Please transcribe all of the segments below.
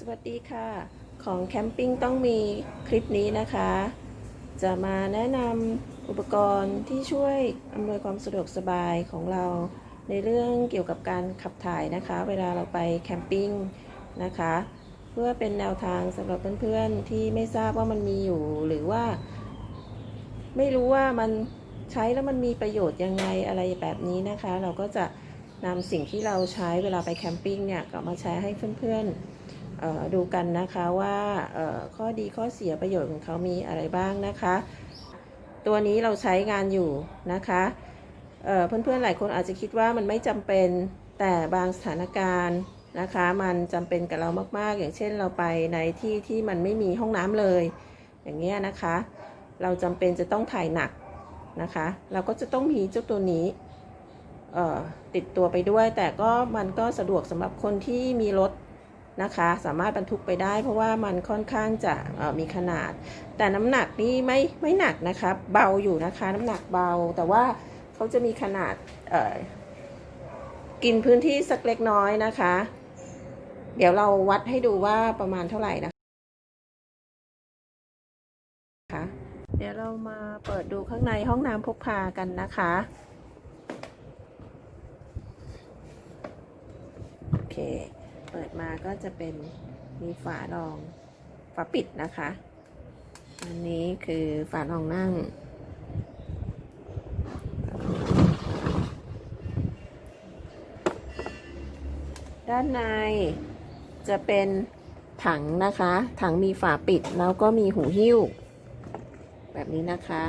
สวัสดีค่ะ ของแคมปิ้งต้องมีคลิปนี้นะคะ จะมาแนะนำอุปกรณ์ที่ช่วยอำนวยความสะดวกสบายของเรา ในเรื่องเกี่ยวกับการขับถ่ายนะคะ เวลาเราไปแคมปิ้งนะคะ เพื่อเป็นแนวทางสำหรับเพื่อนๆที่ไม่ทราบว่ามันมีอยู่ หรือว่า ไม่รู้ว่ามันใช้แล้วมันมีประโยชน์ยังไงอะไรแบบนี้นะคะ เราก็จะนำสิ่งที่เราใช้เวลาไปแคมปิ้งเนี่ยก็มาแชร์ให้เพื่อนๆเอ่อ ดูกันนะคะว่าข้อดีข้อเสียประโยชน์ของเขามีอะไรบ้างนะคะ ตัวนี้เราใช้งานอยู่นะคะเอ่อเพื่อนๆหลายคนอาจจะคิดว่ามันไม่จำเป็นแต่บางสถานการณ์นะคะ มันจำเป็นกับเรามากๆ อย่างเช่นเราไปในที่ที่มันไม่มีห้องน้ำเลย อย่างเงี้ยนะคะ เราจำเป็นจะต้องถ่ายหนักนะคะ เราก็จะต้องมีเจ้าตัวนี้ติดตัวไปด้วย แต่ก็มันก็สะดวกสำหรับคนที่มีรถ นะคะ สามารถบรรทุกไปได้ เพราะว่ามันค่อนข้างจะมีขนาด แต่น้ำหนักนี่ไม่ไม่หนักนะคะ เบาอยู่นะคะ น้ำหนักเบา แต่ว่าเขาจะมีขนาดกินพื้นที่สักเล็กน้อยนะคะ เดี๋ยวเราวัดให้ดูว่าประมาณเท่าไหร่นะคะ เดี๋ยวเรามาเปิดดูข้างในห้องน้ำพกพากันนะคะโอเค เปิดมาก็จะเป็นมีฝารองฝาปิดนะคะ อันนี้คือฝารองนั่ง ด้านในจะเป็นถังนะคะ ถังมีฝาปิดแล้วก็มีหูหิ้ว แบบนี้นะคะ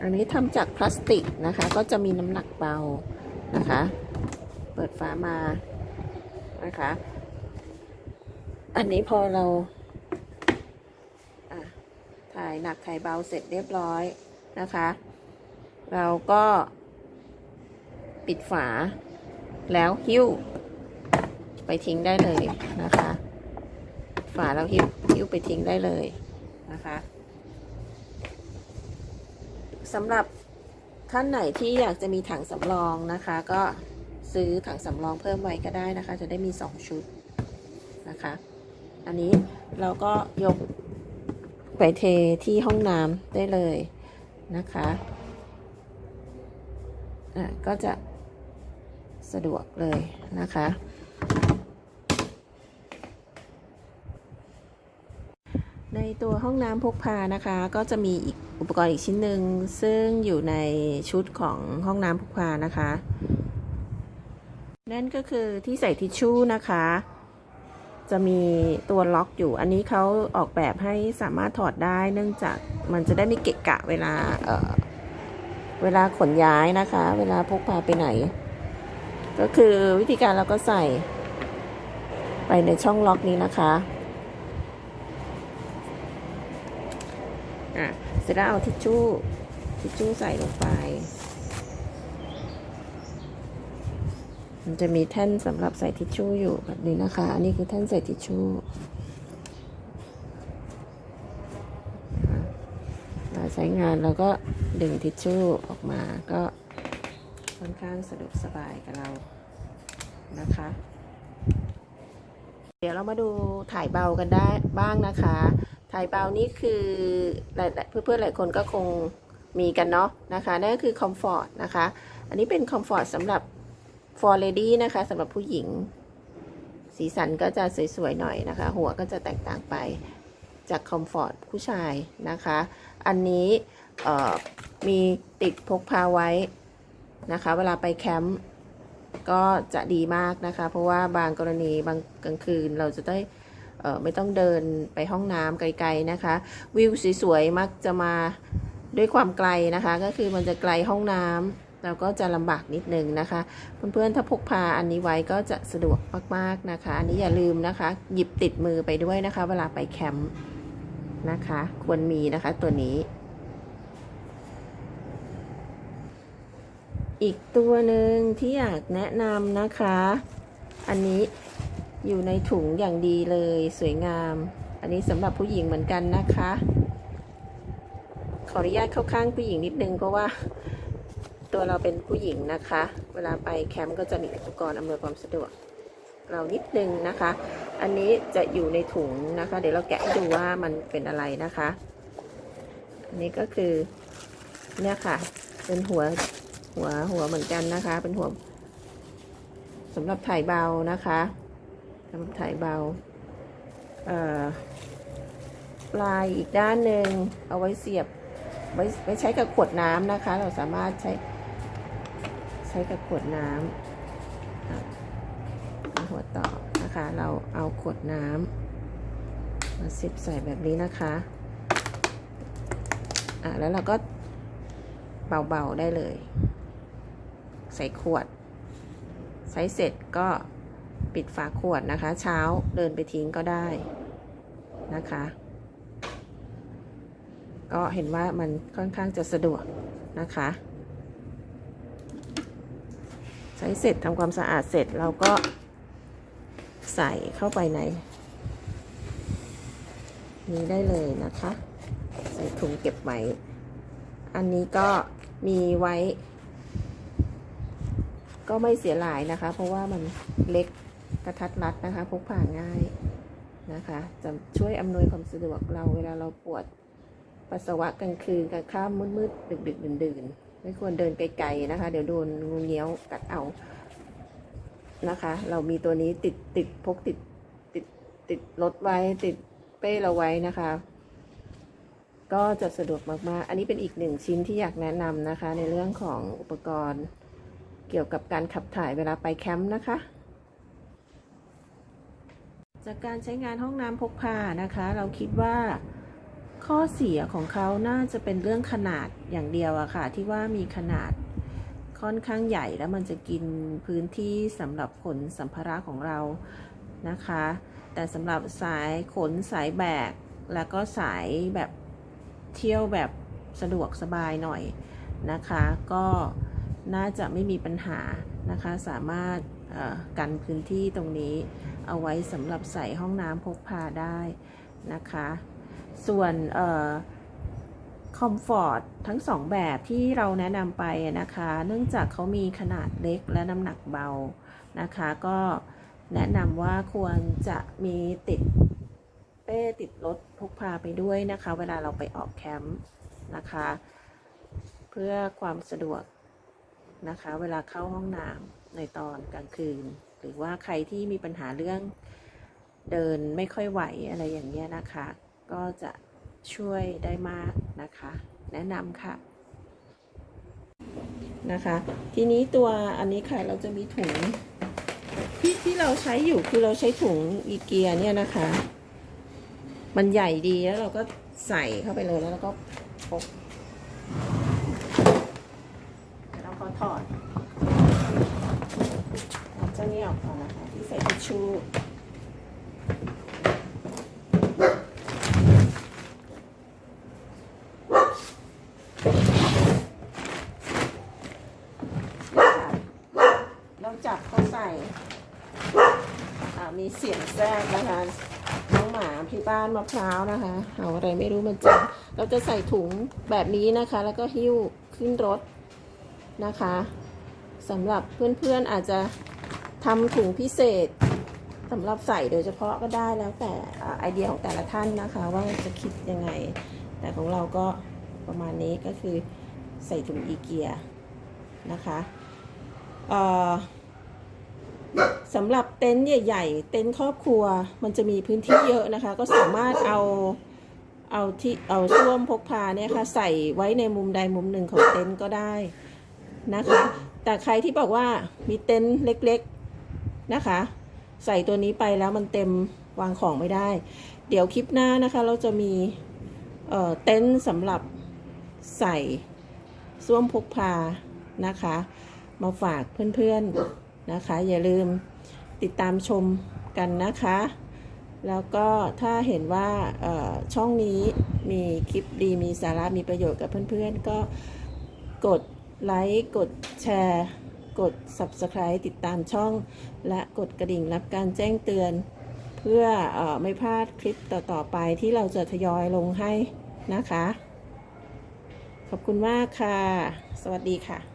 อันนี้ทำจากพลาสติกนะคะ ก็จะมีน้ำหนักเบานะคะ เปิดฝามานะคะ อันนี้พอเราถ่ายหนักถ่ายเบาเสร็จเรียบร้อยนะคะ เราก็ปิดฝา แล้วหิ้ว ไปทิ้งได้เลยนะคะ ฝาแล้วหิ้วหิ้วไปทิ้งได้เลยนะคะสำหรับท่านไหนที่อยากจะมีถังสำรองนะคะ ก็ ซื้อถังสำรองเพิ่มไว้ก็ได้นะคะ จะได้มี 2 ชุดนะคะ อันนี้เราก็ยกไปเทที่ห้องน้ำได้เลยนะคะอะก็จะสะดวกเลยนะคะ ในตัวห้องน้ำพกพานะคะ ก็จะมีอีกอุปกรณ์อีกชิ้นหนึ่งซึ่งอยู่ในชุดของห้องน้ำพกพานะคะ นั่นก็คือที่ใส่ทิชชู่นะคะ จะมีตัวล็อกอยู่ อันนี้เขาออกแบบให้สามารถถอดได้ เนื่องจากมันจะได้ไม่เกะกะเวลาเเวลาขนย้ายนะคะ เวลาพกพาไปไหน ก็คือวิธีการเราก็ใส่ไปในช่องล็อกนี้นะคะอะเสร็จแล้วเอาทิชชู่ทิชชู่ใส่ลงไป มันจะมีแท่นสำหรับใส่ทิชชู่อยู่แบบนี้นะคะ อันนี้คือแท่นใส่ทิชชู่เราใช้งานเราก็ดึงทิชชู่ออกมาก็ค่อนข้างสะดวกสบายกับเรานะคะ เดี๋ยวเรามาดูถ่ายเบากันได้บ้างนะคะ ถ่ายเบานี่คือเพื่อนๆหลายคนก็คงมีกันเนาะนะคะนั่นก็คือคอมฟอร์ตนะคะ อันนี้เป็นคอมฟอร์ตสำหรับ for lady นะคะสำหรับผู้หญิง สีสันก็จะสวยๆหน่อยนะคะ หัวก็จะแตกต่างไปจากคอมฟอร์ตผู้ชายนะคะ อันนี้มีติดพกพาไว้นะคะ เวลาไปแคมป์ก็จะดีมากนะคะ เพราะว่าบางกรณีบางกลางคืนเราจะได้ไม่ต้องเดินไปห้องน้ำไกลๆนะคะ วิวสวยๆมักจะมาด้วยความไกลนะคะ ก็คือมันจะไกลห้องน้ำ เราก็จะลำบากนิดนึงนะคะ เพื่อนๆถ้าพกพาอันนี้ไว้ก็จะสะดวกมากๆนะคะ อันนี้อย่าลืมนะคะ หยิบติดมือไปด้วยนะคะ เวลาไปแคมป์นะคะ ควรมีนะคะตัวนี้อีกตัวหนึ่งที่อยากแนะนำนะคะ อันนี้อยู่ในถุงอย่างดีเลยสวยงาม อันนี้สำหรับผู้หญิงเหมือนกันนะคะ ขออนุญาตเข้าข้างผู้หญิงนิดนึงเพราะว่า ตัวเราเป็นผู้หญิงนะคะ เวลาไปแคมป์ก็จะมีอุปกรณ์อำนวยความสะดวก เรานิดนึงนะคะ อันนี้จะอยู่ในถุงนะคะ เดี๋ยวเราแกะให้ดูว่ามันเป็นอะไรนะคะ อันนี้ก็คือเนี่ยค่ะ เป็นหัวหัวหัวเหมือนกันนะคะ เป็นหัวสำหรับถ่ายเบานะคะสำหรับถ่ายเบาเอ่อปลายอีกด้านหนึ่งเอาไว้เสียบไว้ไว้ใช้กับขวดน้ำนะคะ เราสามารถใช้ ช้กับขวดน้ำหัวต่อนะคะ เราเอาขวดน้ำมาเสียบใส่แบบนี้นะคะอะแล้วเราก็เบาๆได้เลย ใส่ขวด ใช้เสร็จก็ปิดฝาขวดนะคะ เช้าเดินไปทิ้งก็ได้นะคะ ก็เห็นว่ามันค่อนข้างจะสะดวกนะคะ ใช้เสร็จทำความสะอาดเสร็จเราก็ใส่เข้าไปใน นี้ได้เลยนะคะ ใส่ถุงเก็บไว้ อันนี้ก็มีไว้ ก็ไม่เสียหลายนะคะ เพราะว่ามันเล็กกระทัดรัดนะคะ พกพาง่ายนะคะ จะช่วยอำนวยความสะดวกเราเวลาเราปวดปัสสาวะกลางคืนกลางค่ำมืดๆดึกๆดื่นๆ ไม่ควรเดินไกลๆนะคะ เดี๋ยวโดนงูเงี้ยวกัดเอานะคะ เรามีตัวนี้ติดติดพกติดติดติดรถไว้ติดเป้เราไว้นะคะ ก็จะสะดวกมากๆ อันนี้เป็นอีกหนึ่งชิ้นที่อยากแนะนำนะคะ ในเรื่องของอุปกรณ์เกี่ยวกับการขับถ่ายเวลาไปแคมป์นะคะ จากการใช้งานห้องน้ำพกพานะคะ เราคิดว่า ข้อเสียของเขาน่าจะเป็นเรื่องขนาดอย่างเดียวอะค่ะ ที่ว่ามีขนาดค่อนข้างใหญ่แล้วมันจะกินพื้นที่สำหรับขนสัมภาระของเรานะคะ แต่สำหรับสายขนสายแบก แล้วก็สายแบบเที่ยวแบบสะดวกสบายหน่อยนะคะ ก็น่าจะไม่มีปัญหานะคะ สามารถกันพื้นที่ตรงนี้เอาไว้สำหรับใส่ห้องน้ำพกพาได้นะคะ ส่วนคอมฟอร์ตทั้งสองแบบที่เราแนะนำไปนะคะ เนื่องจากเขามีขนาดเล็กและน้ำหนักเบานะคะ ก็แนะนำว่าควรจะมีติดเป้ติดรถพกพาไปด้วยนะคะ เวลาเราไปออกแคมป์นะคะ เพื่อความสะดวกนะคะ เวลาเข้าห้องน้ำในตอนกลางคืน หรือว่าใครที่มีปัญหาเรื่องเดินไม่ค่อยไหวอะไรอย่างเงี้ยนะคะ ก็จะช่วยได้มากนะคะ แนะนำค่ะนะคะ ทีนี้ตัวอันนี้ค่ะเราจะมีถุงที่ที่เราใช้อยู่คือเราใช้ถุงอีเกียเนี่ยนะคะ มันใหญ่ดีแล้วเราก็ใส่เข้าไปเลยแล้วเราก็พกแล้วก็ถอดเอาเจ้านี่ออกก่อนนะคะที่ใส่ทิชชู่ เราจับเขาใส่มีเสียงแทรกนะคะน้องหมาพี่บ้านมะพร้าวนะคะเอาอะไรไม่รู้มันจับเราจะใส่ถุงแบบนี้นะคะ แล้วก็หิ้วขึ้นรถนะคะสำหรับเพื่อนๆอาจจะทำถุงพิเศษสำหรับใส่โดยเฉพาะก็ได้แล้วแต่อไอเดียของแต่ละท่านนะคะ ว่าจะคิดยังไง แต่ของเราก็ประมาณนี้ก็คือใส่ถุงอีเกียนะคะ สำหรับเต็นท์ใหญ่ ๆ เต็นท์ครอบครัวมันจะมีพื้นที่เยอะนะคะ ก็สามารถเอาเอาที่เอาช่วมพกพาเนี่ยค่ะใส่ไว้ในมุมใดมุมหนึ่งของเต็นท์ก็ได้นะคะ แต่ใครที่บอกว่ามีเต็นท์เล็กๆนะคะ ใส่ตัวนี้ไปแล้วมันเต็มวางของไม่ได้ เดี๋ยวคลิปหน้านะคะ เราจะมีเอ่อเต็นท์สำหรับใส่ส้วมพกพานะคะ มาฝากเพื่อนๆนะคะ อย่าลืมติดตามชมกันนะคะ แล้วก็ถ้าเห็นว่าช่องนี้มีคลิปดีมีสาระมีประโยชน์กับเพื่อนๆ ก็กดไลค์กดแชร์กด Subscribe ติดตามช่อง และกดกระดิ่งรับการแจ้งเตือน เพื่อออไม่พลาดคลิปต่อ ๆ ไปที่เราจะทยอยลงให้นะคะ ขอบคุณมากค่ะ สวัสดีค่ะ